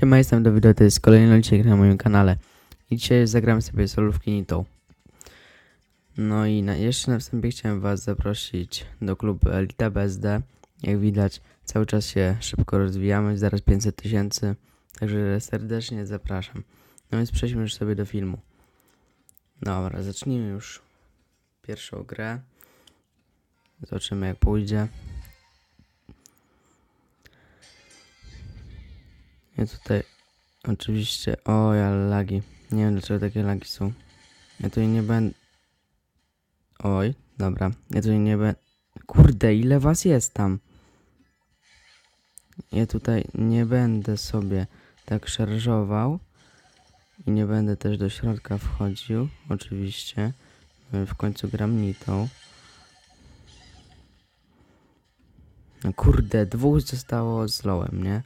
Siema, jestem Dawid, to jest kolejny odcinek na moim kanale. I dzisiaj zagram sobie solówki Nitą. No i na, jeszcze na wstępie chciałem was zaprosić do klubu Elita BSD. Jak widać, cały czas się szybko rozwijamy, zaraz 500 tysięcy. Także serdecznie zapraszam. No więc przejdźmy już sobie do filmu. Dobra, zacznijmy już pierwszą grę. Zobaczymy jak pójdzie. Ja tutaj oczywiście. O, ja lagi. Nie wiem dlaczego takie lagi są. Ja tutaj nie będę. Oj, dobra. Ja tutaj nie będę. Kurde, ile was jest tam? Ja tutaj nie będę sobie tak szarżował. I nie będę też do środka wchodził. Oczywiście. W końcu gram nitą. No kurde, dwóch zostało z lołem, nie?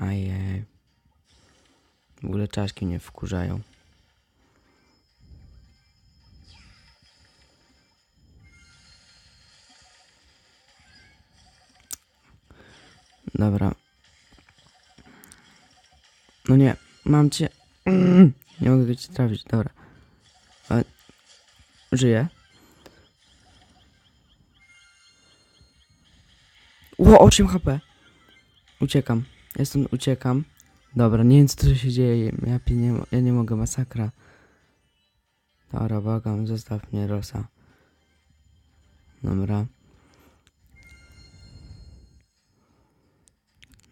Ajej. W ogóle czaszki mnie wkurzają. Dobra. No nie, mam cię. Nie mogę cię trafić, dobra. Ale... Żyję? Ło, 8 HP. Uciekam. Ja stąd uciekam. Dobra, nie wiem co tu się dzieje. Ja, nie, ja nie mogę, masakra. Dobra, błagam, zostaw mnie, Rosa. Dobra.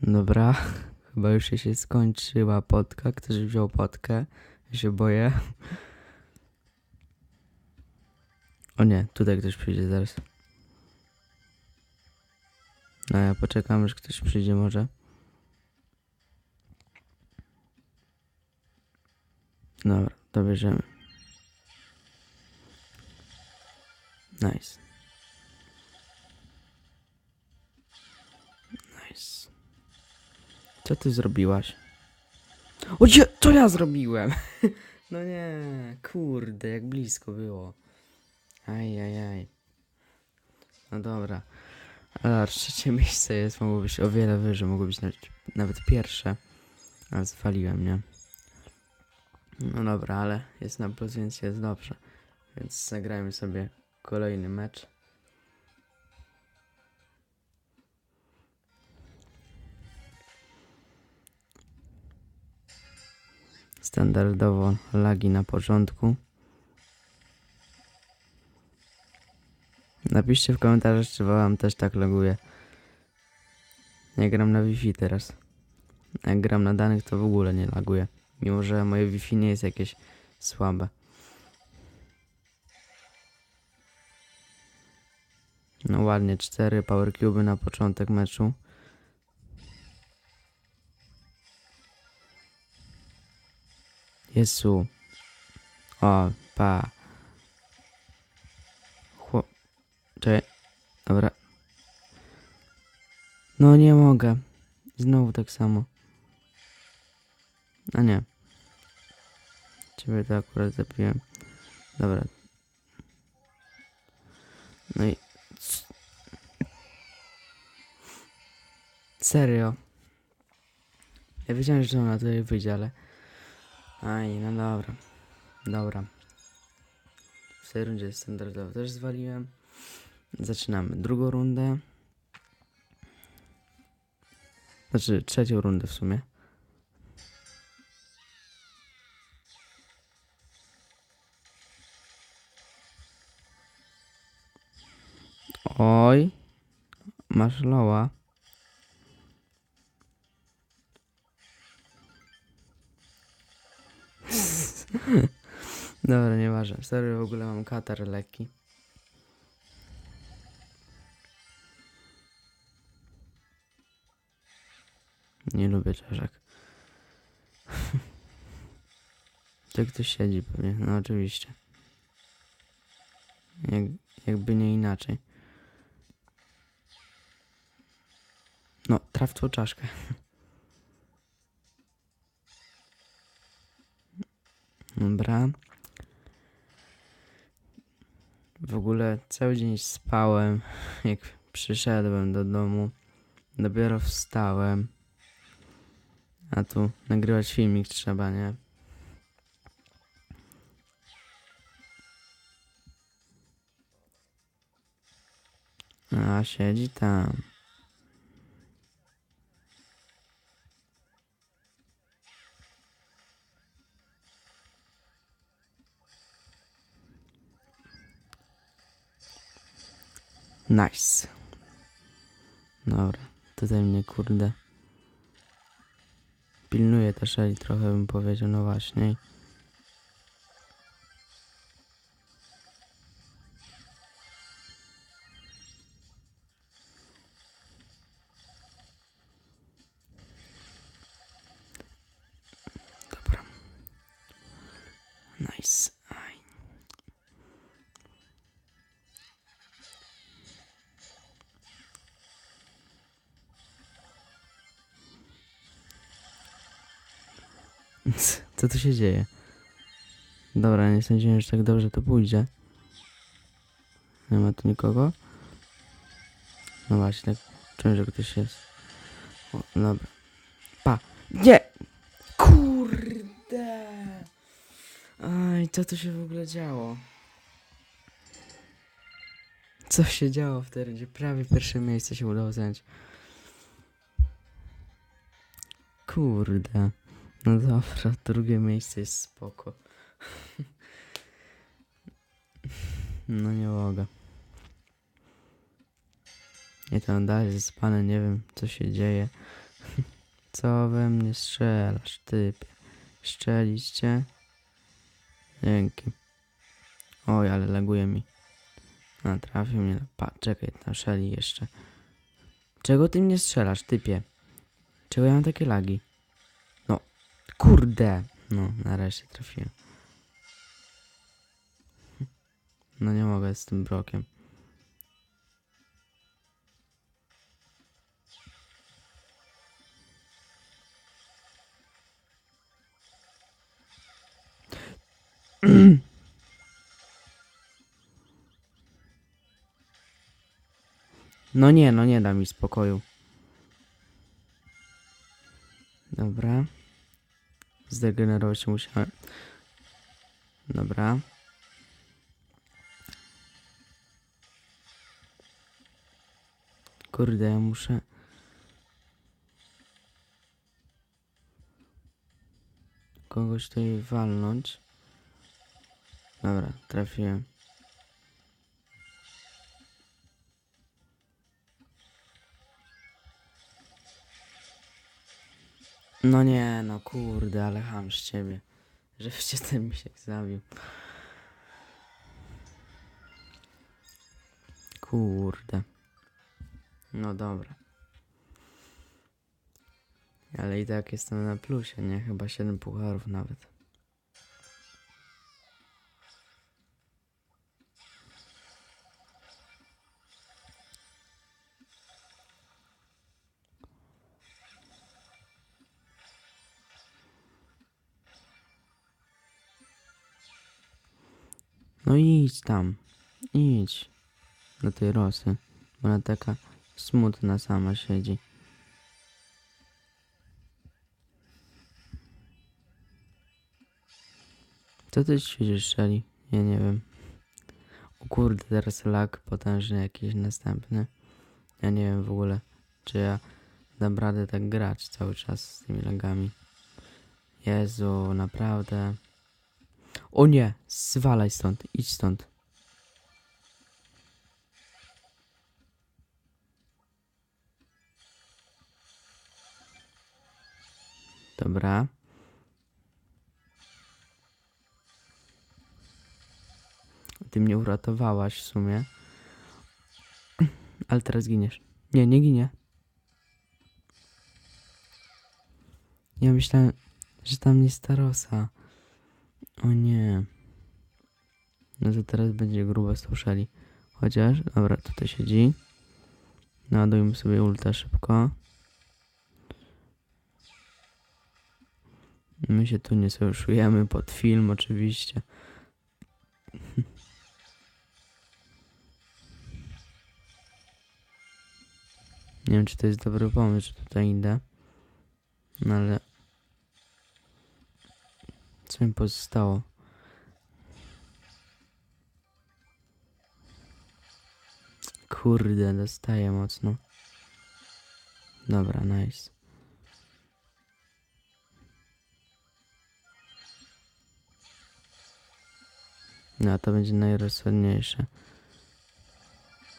Dobra, chyba już się skończyła podka. Ktoś wziął podkę. Ja się boję. O nie, tutaj ktoś przyjdzie zaraz. No ja poczekam, aż ktoś przyjdzie może. Dobra, to bierzemy. Nice. Nice. Co ty zrobiłaś? O nie, co ja zrobiłem? No nie, kurde, jak blisko było. Ajajaj. No dobra. Ale trzecie miejsce jest, mogło być o wiele wyżej, mogło być nawet, nawet pierwsze. Ale zwaliłem, nie? No dobra, ale jest na plus, więc jest dobrze. Więc zagrajmy sobie kolejny mecz. Standardowo lagi na początku. Napiszcie w komentarzach, czy wam też tak laguje. Ja gram na Wi-Fi teraz. Jak gram na danych, to w ogóle nie laguje. Mimo, że moje Wi-Fi nie jest jakieś słabe. No ładnie, cztery power cube na początek meczu. Jezu. O, pa. Chłop. Czekaj. Dobra. No nie mogę. Znowu tak samo. A nie. Ciebie to akurat zabiłem. Dobra. No i... Serio. Ja wiedziałem, że ona tutaj wyjdzie, ale... Aj, no dobra. Dobra. W tej rundzie standardowo też zwaliłem. Zaczynamy drugą rundę. Znaczy trzecią rundę w sumie. Oj. Masz loła. Dobra, nieważne. Sorry, w ogóle mam katar lekki. Nie lubię czaszek. To ktoś siedzi pewnie, no oczywiście. Jak, jakby nie inaczej. No, traf tą czaszkę. Dobra. W ogóle cały dzień spałem, jak przyszedłem do domu. Dopiero wstałem. A tu nagrywać filmik trzeba, nie? A, siedzi tam. Nice. Dobra, tutaj mnie kurde. Pilnuje ta Shelly trochę bym powiedział, no właśnie. Co tu się dzieje? Dobra, nie sądziłem, że tak dobrze to pójdzie. Nie ma tu nikogo? No właśnie, tak czułem, że ktoś jest. O, dobra. Pa! Nie! Kurde! Aj, co tu się w ogóle działo? Co się działo w tej rundzie? Prawie pierwsze miejsce się udało zająć. Kurde. No dobra, drugie miejsce jest spoko. No nie mogę. Nie tam dalej zaspany, nie wiem co się dzieje. Co we mnie strzelasz, typie? Szczeliście? Dzięki. Oj, ale laguje mi. A, trafił mnie. Pa, czekaj, tam szeli jeszcze. Czego ty mnie strzelasz, typie? Czego ja mam takie lagi? Kurde! No, nareszcie trafiłem. No nie mogę z tym brokiem. No nie, no nie da mi spokoju. Dobra. Zdegenerować się musiałem. Dobra. Kurde, ja muszę... Kogoś tutaj walnąć. Dobra, trafiłem. No nie, no kurde, ale ham z ciebie. Żebyście ten mi się zabił. Kurde. No dobra. Ale i tak jestem na plusie, nie? Chyba 7 pucharów nawet. No idź tam. Idź. Do tej rosy. Bo ona taka smutna sama siedzi. Co ty siedzisz, Shelly? Ja nie wiem. O kurde, teraz lag potężny jakiś następny. Ja nie wiem w ogóle, czy ja dam radę tak grać cały czas z tymi lagami. Jezu, naprawdę. O nie, zwalaj stąd, idź stąd. Dobra. Ty mnie uratowałaś w sumie. Ale teraz giniesz. Nie, nie ginie. Ja myślałem, że tam nie starosa. O nie. No to teraz będzie grubo słyszeli. Chociaż, dobra, tutaj siedzi. Naładujmy sobie ulta szybko. My się tu nie sojuszujemy pod film oczywiście. Nie wiem, czy to jest dobry pomysł, że tutaj idę. No ale co mi pozostało? Kurde, dostaję mocno. Dobra, nice. No, to będzie najrozsądniejsze.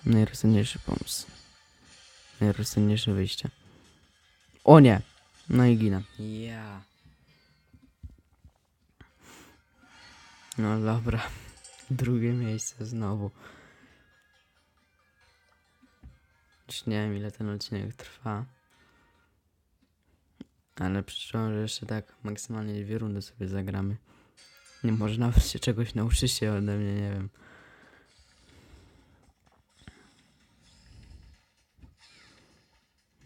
Najrozsądniejszy pomysł. Najrozsądniejsze wyjście. O nie! No i ginę. Ja. No dobra. Drugie miejsce znowu. Już nie wiem ile ten odcinek trwa. Ale przyczyną, że jeszcze tak maksymalnie dwie rundy sobie zagramy. Nie może nawet się czegoś nauczyć się ode mnie, nie wiem.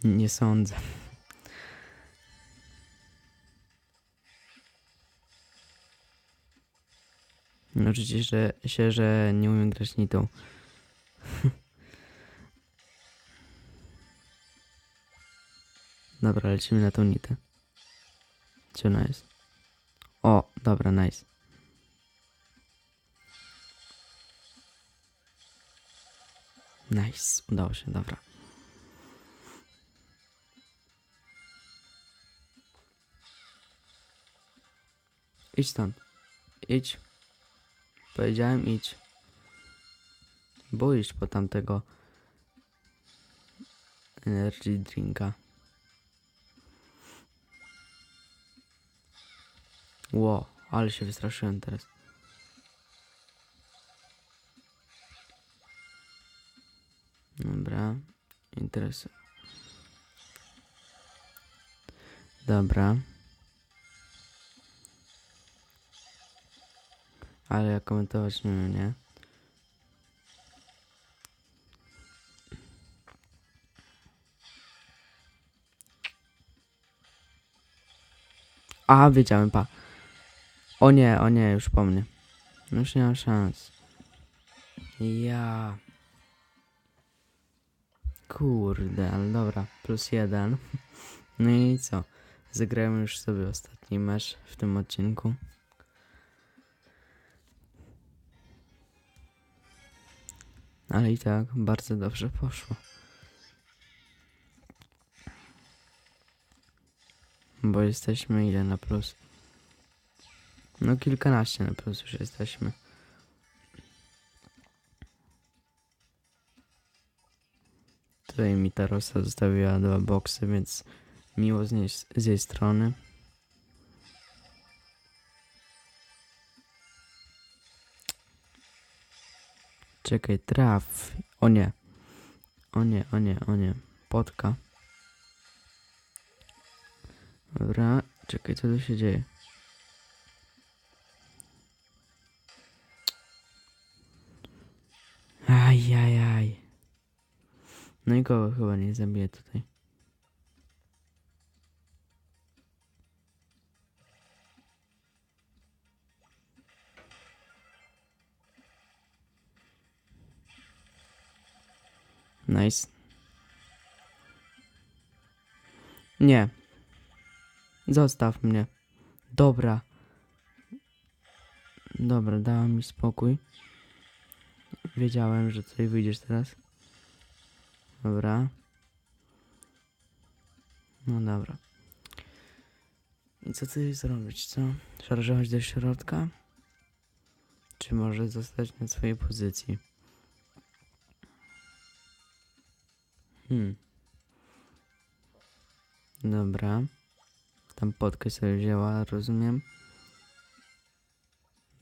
Nie sądzę. Nauczycie że, się, że nie umiem grać nitą. Dobra, lecimy na tą nitę. Gdzie ona jest? O, dobra, nice. Nice, udało się, dobra. Idź stąd. Idź. Powiedziałem idź. Bo po tamtego energy drinka. Ło, ale się wystraszyłem teraz. Dobra, interesuje. Dobra. Ale ja komentować nie wiem, nie? A, wiedziałem, pa. O nie, o nie, już po mnie. No Już nie mam szans. Ja. Kurde, ale dobra, plus jeden. No i co? Zagrałem już sobie ostatni mecz w tym odcinku. Ale i tak bardzo dobrze poszło. Bo jesteśmy ile na plus? No kilkanaście na plus już jesteśmy. Tutaj mi ta rosa zostawiła dwa boksy, więc miło z, niej, z jej strony. Czekaj, traf. O nie. O nie, o nie, o nie. Potka. Dobra, czekaj, co tu się dzieje? Ajajaj. No i kogo chyba nie zabiję tutaj. Nice. Nie. Zostaw mnie. Dobra. Dobra, dała mi spokój. Wiedziałem, że tutaj wyjdziesz teraz. Dobra. No dobra. I co ty zrobić, co? Szarżować do środka? Czy może zostać na swojej pozycji? Hmm. Dobra. Tam potkę sobie wzięła, rozumiem.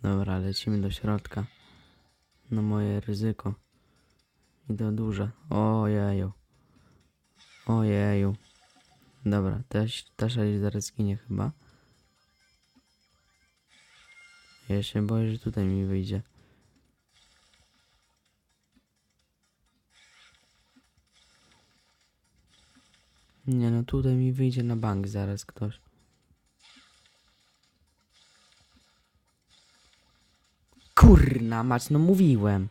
Dobra, lecimy do środka. Na moje ryzyko. I do duża. Ojeju. Ojeju. Dobra, też, też zaraz zginie chyba. Ja się boję, że tutaj mi wyjdzie. Nie no, tutaj mi wyjdzie na bank zaraz ktoś. Kurna mać, no mówiłem.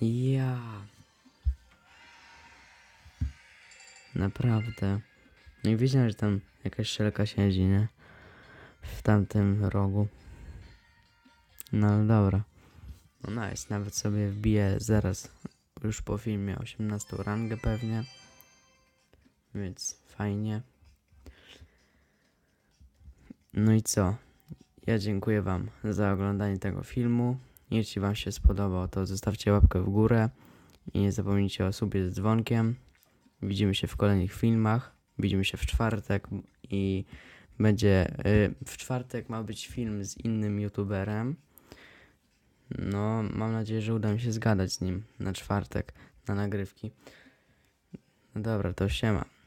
Ja. Naprawdę. No i wiedziałem, że tam jakaś szelka siedzi, nie? W tamtym rogu. No ale dobra. No nice, nawet sobie wbiję zaraz już po filmie 18 rangę pewnie. Więc fajnie. No i co? Ja dziękuję Wam za oglądanie tego filmu. Jeśli Wam się spodobał, to zostawcie łapkę w górę i nie zapomnijcie o subie z dzwonkiem. Widzimy się w kolejnych filmach. Widzimy się w czwartek i będzie. y, w czwartek ma być film z innym youtuberem. No, mam nadzieję, że uda mi się zgadać z nim na czwartek na nagrywki. No dobra, to siema.